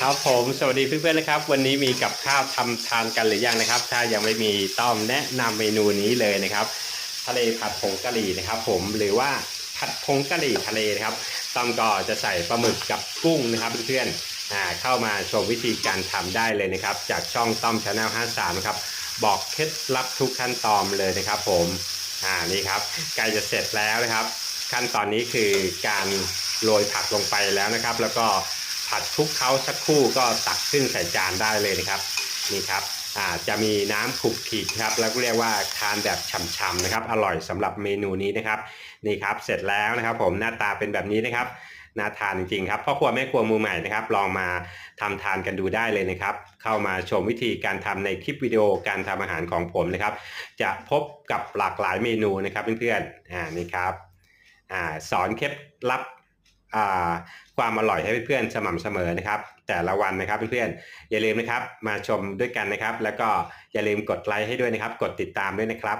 ครับผมสวัสดีเพื่อนๆนะครับ วันนี้มีกับข้าวทำทานกันหรือยังนะครับ ถ้ายังไม่มีต้อมแนะนำเมนูนี้เลยนะครับ ทะเลผัดผงกะหรี่นะครับ ผมหรือว่าผัดผงกะหรี่ทะเลนะครับต้อมก็จะใส่ปลาหมึกกับกุ้งนะครับเพื่อนๆอ่าเข้ามาชมวิธีการทำได้เลยนะครับ จากช่องต้อมชาแนล53ครับบอกเคล็ดลับทุกขั้นตอนเลยนะครับ ผมอ่านี่ครับใกล้จะเสร็จแล้วนะครับ ขั้นตอนนี้คือการโรยผักลงไปแล้วนะครับ แล้วก็ ผัดคลุกเคล้าสักครู่ก็ตักขึ้นใส่จานได้เลยนะครับนี่ครับอ่าจะมีน้ำขุกขลิกครับแล้วก็เรียกว่าทานแบบฉ่ำๆนะครับ อร่อยสำหรับเมนูนี้นะครับนี่ครับเสร็จแล้วนะครับ ผมหน้าตาเป็นแบบนี้นะครับน่าทานจริงๆครับพ่อครัวแม่ครัวมือใหม่นะครับ ลองมาทำทานกันดูได้เลยนะครับ เข้ามาชมวิธีการทำในคลิปวิดีโอการทำอาหารของผมนะครับ จะพบกับหลากหลายเมนูนะครับเพื่อนๆอ่านี่ครับอ่าสอนเคล็ดลับ ความอร่อยให้เพื่อนๆสม่ำเสมอนะครับ แต่ละวันนะครับเพื่อนๆอย่าลืมนะครับมาชมด้วยกันนะครับ แล้วก็อย่าลืมกดไลค์ให้ด้วยนะครับ กดติดตามด้วยนะครับ